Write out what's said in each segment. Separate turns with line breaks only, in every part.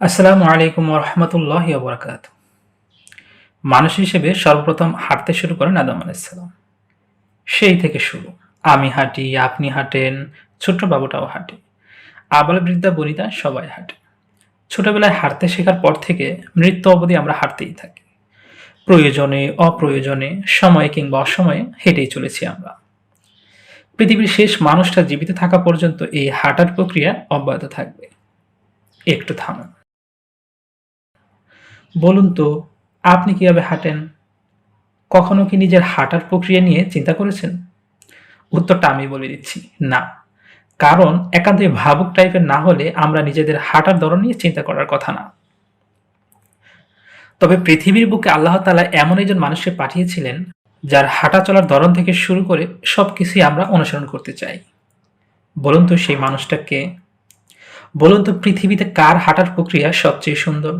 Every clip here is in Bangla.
আসসালামু আলাইকুম রহমতুল্লাহ বরকাত মানুষ হিসেবে সর্বপ্রথম হাঁটতে শুরু করেন আদম আলাইসাল্লাম সেই থেকে শুরু। আমি হাঁটি, আপনি হাঁটেন, ছোট্ট বাবুটাও হাঁটে। আবাল বৃদ্ধা, বনিতা সবাই হাঁটে। ছোটবেলায় হাঁটতে শেখার পর থেকে মৃত্যু অবধি আমরা হাঁটতেই থাকি। প্রয়োজনে, অপ্রয়োজনে, সময়ে কিংবা অসময়ে হেঁটেই চলেছি আমরা। পৃথিবীর শেষ মানুষটা জীবিত থাকা পর্যন্ত এই হাঁটার প্রক্রিয়া অব্যাহত থাকবে। একটু থামুন। বলুন তো, আপনি কীভাবে হাঁটেন? কখনো কি নিজের হাঁটার প্রক্রিয়া নিয়ে চিন্তা করেছেন? উত্তরটা আমি বলে দিচ্ছি, না। কারণ একান্তই ভাবুক টাইপের না হলে আমরা নিজেদের হাঁটার ধরন নিয়ে চিন্তা করার কথা না। তবে পৃথিবীর বুকে আল্লাহ তালা এমন একজন মানুষকে পাঠিয়েছিলেন, যার হাঁটা চলার ধরন থেকে শুরু করে সব কিছুই আমরা অনুসরণ করতে চাই। বলুন তো সেই মানুষটাকে বলুন তো পৃথিবীতে কার হাঁটার প্রক্রিয়া সবচেয়ে সুন্দর?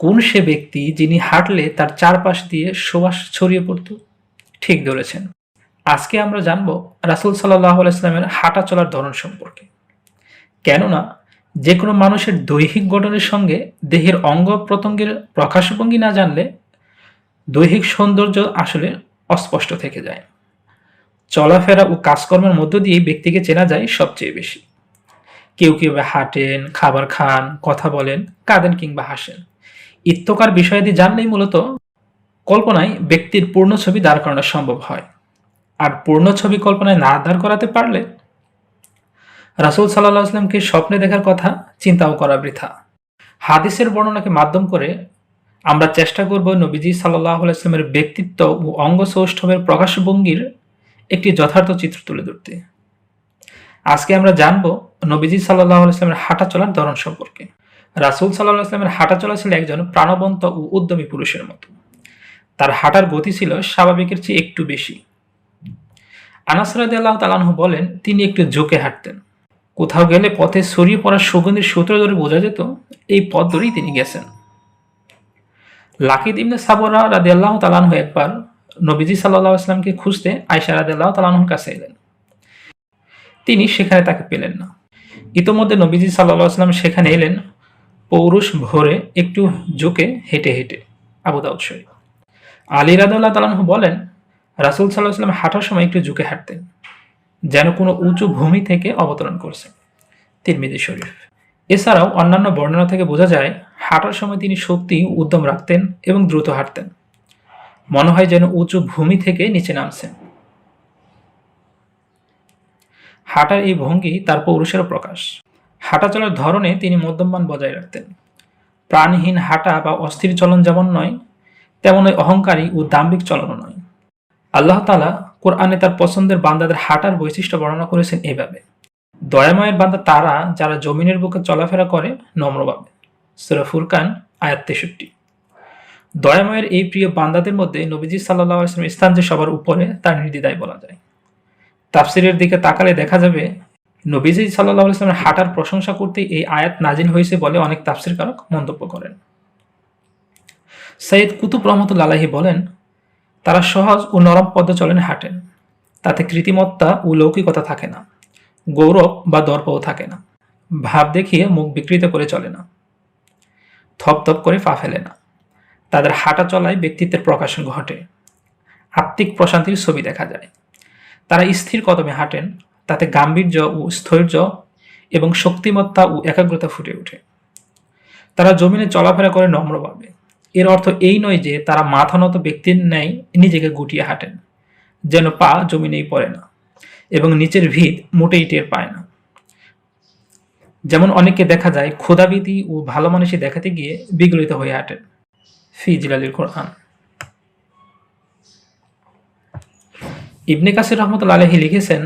কোন সে ব্যক্তি যিনি হাঁটলে তার চারপাশ দিয়ে সুবাস ছড়িয়ে পড়ত? ঠিক ধরেছেন। আজকে আমরা জানব রাসুল সাল্লাহ হাঁটা চলার ধরন সম্পর্কে। কেননা যে কোনো মানুষের দৈহিক গঠনের সঙ্গে দেহের অঙ্গ প্রত্যঙ্গের প্রকাশভঙ্গি না জানলে দৈহিক সৌন্দর্য আসলে অস্পষ্ট থেকে যায়। চলাফেরা ও কাজকর্মের মধ্য দিয়ে ব্যক্তিকে চেনা যায় সবচেয়ে বেশি। কেউ কেউ হাঁটেন, খাবার খান, কথা বলেন, কাঁদেন কিংবা হাসেন। ইত্যকার বিষয়াদি জানলেই মূলত কল্পনায় ব্যক্তির পূর্ণ ছবি দাঁড় করানো সম্ভব হয়। আর পূর্ণ ছবি কল্পনায় না দাঁড় করাতে পারলে রাসুল সাল্লাহ আসলামকে স্বপ্নে দেখার কথা চিন্তাও করা বৃথা। হাদিসের বর্ণনাকে মাধ্যম করে আমরা চেষ্টা করব নবীজি সাল্লাহ আসলামের ব্যক্তিত্ব ও অঙ্গ সৌষ্ঠবের প্রকাশভঙ্গির একটি যথার্থ চিত্র তুলে ধরতে। আজকে আমরা জানব নবীজি সাল্লাহ আসলামের হাঁটা চলার ধরন সম্পর্কে। রাসুল সাল্লাহ আসলামের হাঁটা চলা ছিল একজন প্রাণবন্ত ও উদ্যমী পুরুষের মতো। তার হাঁটার গতি ছিল স্বাভাবিকের চেয়ে একটু বেশি। আনাসরাদ আল্লাহ তালানহু বলেন, তিনি একটু ঝুঁকে হাঁটতেন। কোথাও গেলে পথে ছড়িয়ে পড়া সুগন্ধির সূত্র ধরে বোঝা যেত, এই পথ ধরেই তিনি গেছেন। লাকিদ ইবনে সাবরা রাদি আল্লাহ তালানহু একবার নবীজি সাল্লাহ আসলামকে খুঁজতে আয়সা রাদি আল্লাহ তালানহুর কাছে এলেন। তিনি সেখানে তাকে পেলেন না। ইতোমধ্যে নবীজি সাল্লাহ আসলাম সেখানে এলেন। পৌরুষ ভোরে একটু ঝুঁকে হেঁটে হেঁটে আবু দাউদ শরীফ। আলী রাদুল্লাহ তালাহু বলেন, রাসুল সাল্লাহ সাল্লাম হাঁটার সময় একটু ঝুঁকে হাঁটতেন, যেন কোনো উঁচু ভূমি থেকে অবতরণ করছেন। তিরমিদি শরীফ। এছাড়াও অন্যান্য বর্ণনা থেকে বোঝা যায়, হাঁটার সময় তিনি শক্তি উদ্যম রাখতেন এবং দ্রুত হাঁটতেন। মনে হয় যেন উঁচু ভূমি থেকে নিচে নামছেন। হাঁটার এই ভঙ্গি তার পৌরুষেরও প্রকাশ। হাঁটা চলার ধরনে তিনি মধ্যমমান বজায় রাখতেন। প্রাণহীন হাঁটা বা অস্থির চলন যেমন নয় তেমন ওই অহংকারী ও দাম্ভিক চলনও নয়। আল্লাহ তালা কোরআনে তার পছন্দের বান্দাদের হাঁটার বৈশিষ্ট্য বর্ণনা করেছেন এভাবে। দয়াময়ের বান্দা তারা যারা জমিনের বুকে চলাফেরা করে, নম্রভাবে। সুরা ফুরকান, আয়াত তেষট্টি। দয়াময়ের এই প্রিয় বান্দাদের মধ্যে নবীজি সাল্লাহ আসলামের স্থান যে সবার উপরে তার নির্দিদায় বলা যায়। তাফসিরের দিকে তাকালে দেখা যাবে নবীজি সাল্লাহ ইসলামের হাঁটার প্রশংসা করতে এই আয়াত নাজিল হয়েছে বলে অনেক তাফসির কারক মন্তব্য করেন। সৈয়দ কুতুব রহমতুল্লাহি বলেন, তারা সহজ ও নরম পদ্ম চলেন হাঁটেন। তাতে কৃতিমত্তা ও লৌকিকতা থাকে না। গৌরব বা দর্পও থাকে না। ভাব দেখিয়ে মুখ বিকৃত করে চলে না। থপথপ করে পা ফেলে না। তাদের হাঁটা চলায় ব্যক্তিত্বের প্রকাশ ঘটে। আত্মিক প্রশান্তির ছবি দেখা যায়। তারা স্থির কদমে হাঁটেন তাতে গাম্ভীর্য ও স্থৈর্য এবং শক্তিমত্তা ও একাগ্রতা ফুটে ওঠে। তারা জমিনে চলাফেরা করে নম্রভাবে। এর অর্থ এই নয় যে তারা মাথা নত ব্যক্তির ন্যায় নিজেকে গুটিয়ে হাঁটেন, যেন পা জমিনেই পড়ে না এবং নিচের ভিত মোটেই টের পায় না। যেমন অনেকে দেখা যায় ক্ষুধাবিধি ও ভালো মানুষই দেখাতে গিয়ে বিগলিত হয়ে হাঁটেন। ফিজিলালির কোরআন। ইবনে কাসির রহমতুল্লা আলহি লিখেছেন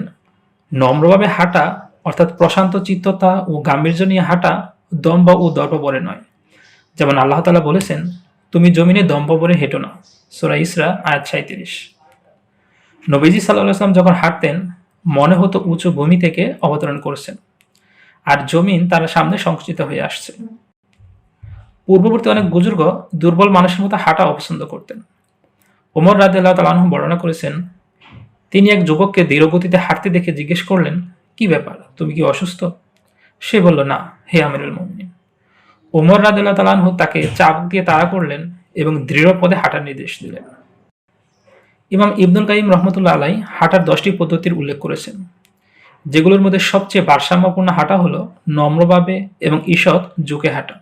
নম্রভাবে হাঁটা, অর্থাৎ প্রশান্ত চিত্ততা ও গাম্ভীর্য নিয়ে হাঁটা দম্ব ও দর্পবরে নয়। যেমন আল্লাহ তালা বলেছেন, তুমি জমিনে দম্পবরে হেঁটো না। সোরা ইসরা, আয়াত সাঁত্রিশ নবীজি সাল্লাহ আসলাম যখন হাঁটতেন, মনে হতো উঁচু ভূমি থেকে অবতরণ করছেন। আর জমিন তার সামনে সংকুচিত হয়ে আসছে। পূর্ববর্তী অনেক বুজুর্গ দুর্বল মানুষের মতো হাঁটা অপছন্দ করতেন। ওমর রাদ আল্লাহ তালাহ বর্ণনা করেছেন তিনি এক যুবককে দৃঢ়গতিতে হাঁটতে দেখে জিজ্ঞেস করলেন, কি ব্যাপার? তুমি কি অসুস্থ? সে বলল, না, হে আমিরুল মমিন ওমর রাদিল্লাহ তালানহু তাকে চাপ দিয়ে তাড়া করলেন এবং দৃঢ় পদে হাঁটার নির্দেশ দিলেন। ইমাম ইবনুল কাইম রহমতুল্লাহ আলাই হাঁটার দশটি পদ্ধতির উল্লেখ করেছেন। যেগুলোর মধ্যে সবচেয়ে ভারসাম্যপূর্ণ হাঁটা হলো নম্রভাবে এবং ঈষৎ ঝুঁকে হাঁটা।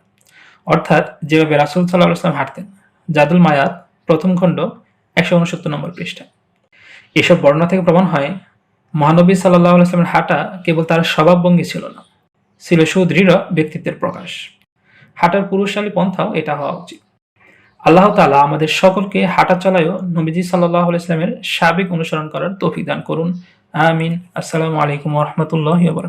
অর্থাৎ যেভাবে রাসুল সাল্লাহ আসলাম হাঁটতেন। জাদুল মায়াত প্রথম খণ্ড একশো উনসত্তর নম্বর পৃষ্ঠা। এসব বর্ণনা থেকে প্রমাণ হয়, মহানবী সাল্লাহ আসলামের হাঁটা কেবল তার স্বভাবভঙ্গি ছিল না, ছিল সুদৃঢ় ব্যক্তিত্বের প্রকাশ। হাঁটার পুরুষশালী পন্থাও এটা হওয়া উচিত। আল্লাহ তালা আমাদের সকলকে হাঁটা চলায়ও নবীজি সাল্লাহ ইসলামের সাবেক অনুসরণ করার তৌফিক দান করুন। আমিন। আসসালামু আলাইকুম রহমতুল্লাহ বরকাত